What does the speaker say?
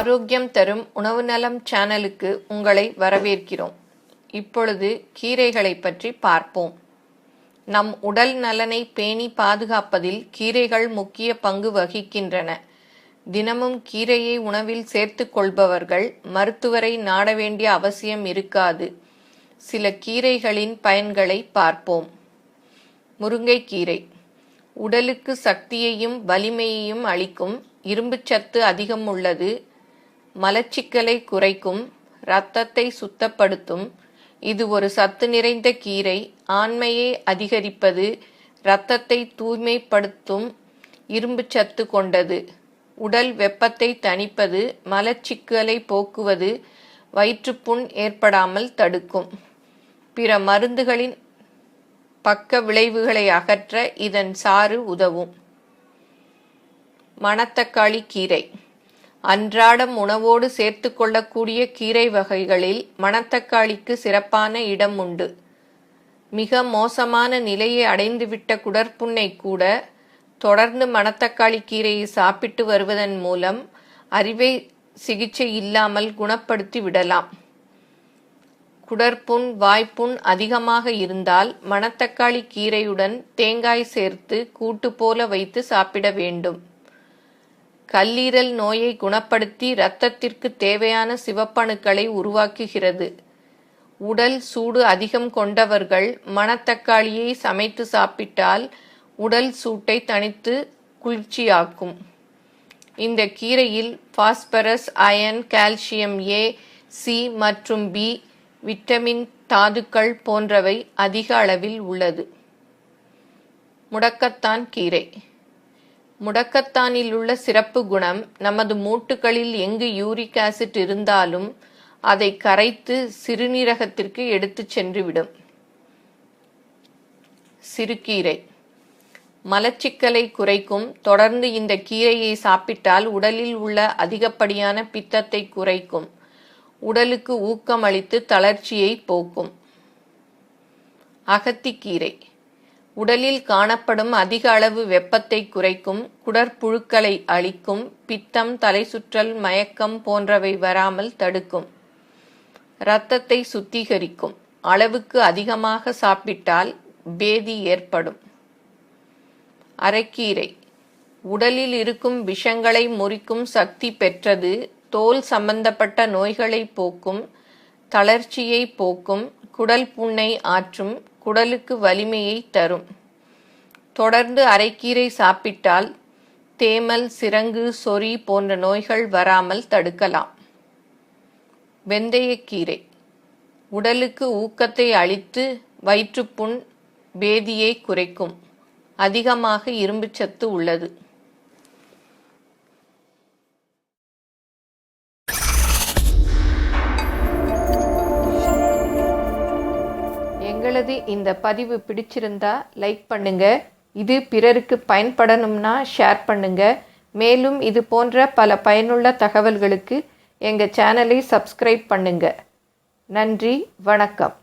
ஆரோக்கியம் தரும் உணவு நலம் சேனலுக்கு உங்களை வரவேற்கிறோம். இப்பொழுது கீரைகளை பற்றி பார்ப்போம். நம் உடல் நலனை பேணி பாதுகாப்பதில் கீரைகள் முக்கிய பங்கு வகிக்கின்றன. தினமும் கீரையை உணவில் சேர்த்து கொள்பவர்கள் மருத்துவரை நாட வேண்டிய அவசியம் இருக்காது. சில கீரைகளின் பயன்களை பார்ப்போம். முருங்கைக்கீரை. உடலுக்கு சக்தியையும் வலிமையையும் அளிக்கும் இரும்புச்சத்து அதிகம் உள்ளது. மலச்சிக்கலை குறைக்கும் இரத்தத்தை சுத்தப்படுத்தும். இது ஒரு சத்து நிறைந்த கீரை. ஆண்மையை அதிகரிப்பது இரத்தத்தை தூய்மைப்படுத்தும் இரும்புச்சத்து கொண்டது. உடல் வெப்பத்தை தணிப்பது மலச்சிக்கலை போக்குவது வயிற்றுப்புண் ஏற்படாமல் தடுக்கும். பிற மருந்துகளின் பக்க விளைவுகளை அகற்ற இதன் சாறு உதவும். மணத்தக்காளி கீரை. அன்றாடம் உணவோடு சேர்த்து கொள்ளக்கூடிய கீரை வகைகளில் மணத்தக்காளிக்கு சிறப்பான இடம் உண்டு. மிக மோசமான நிலையை அடைந்துவிட்ட குடற்புண்ணை கூட தொடர்ந்து மணத்தக்காளி கீரையை சாப்பிட்டு வருவதன் மூலம் அறுவை சிகிச்சை இல்லாமல் குணப்படுத்தி விடலாம். குடற்புண் வாய்ப்புண் அதிகமாக இருந்தால் மணத்தக்காளி கீரையுடன் தேங்காய் சேர்த்து கூட்டு போல வைத்து சாப்பிட வேண்டும். கல்லீரல் நோயை குணப்படுத்தி இரத்தத்திற்கு தேவையான சிவப்பணுக்களை உருவாக்குகிறது. உடல் சூடு அதிகம் கொண்டவர்கள் மணத்தக்காளியை சமைத்து சாப்பிட்டால் உடல் சூட்டை தணித்து குளிர்ச்சியாக்கும். இந்த கீரையில் phosphorus iron calcium A C மற்றும் பி விட்டமின் தாதுக்கள் போன்றவை அதிக அளவில் உள்ளது. முடக்கத்தான் கீரை. முடக்கத்தானில் உள்ள சிறப்பு குணம் நமது மூட்டுகளில் எங்கு யூரிக் ஆசிட் இருந்தாலும் அதை கரைத்து சிறுநீரகத்திற்கு எடுத்துச் சென்றுவிடும். சிறுகீரை. மலச்சிக்கலை குறைக்கும். தொடர்ந்து இந்த கீரையை சாப்பிட்டால் உடலில் உள்ள அதிகப்படியான பித்தத்தை குறைக்கும். உடலுக்கு ஊக்கம் அளித்து தளர்ச்சியை போக்கும். அகத்திக்கீரை. உடலில் காணப்படும் அதிக அளவு வெப்பத்தை குறைக்கும் குடற்புழுக்களை அழிக்கும் பித்தம் தலை சுற்றல் மயக்கம் போன்றவை வராமல் தடுக்கும். இரத்தத்தை சுத்திகரிக்கும். அளவுக்கு அதிகமாக சாப்பிட்டால் பேதி ஏற்படும். அரைக்கீரை. உடலில் இருக்கும் விஷங்களை முறிக்கும் சக்தி பெற்றது. தோல் சம்பந்தப்பட்ட நோய்களை போக்கும் தளர்ச்சியை போக்கும் குடல் புண்ணை ஆற்றும் குடலுக்கு வலிமையை தரும். தொடர்ந்து அரைக்கீரை சாப்பிட்டால் தேமல் சிரங்கு சொறி போன்ற நோய்கள் வராமல் தடுக்கலாம். வெந்தயக்கீரை. உடலுக்கு ஊக்கத்தை அளித்து வயிற்றுப்புண் பேதியை குறைக்கும். அதிகமாக இரும்புச்சத்து உள்ளது. உங்களது இந்த பதிவு பிடிச்சிருந்தா லைக் பண்ணுங்க. இது பிறருக்கு பயன்படணும்னா ஷேர் பண்ணுங்க. மேலும் இது போன்ற பல பயனுள்ள தகவல்களுக்கு எங்கள் சேனலை சப்ஸ்கிரைப் பண்ணுங்க. நன்றி வணக்கம்.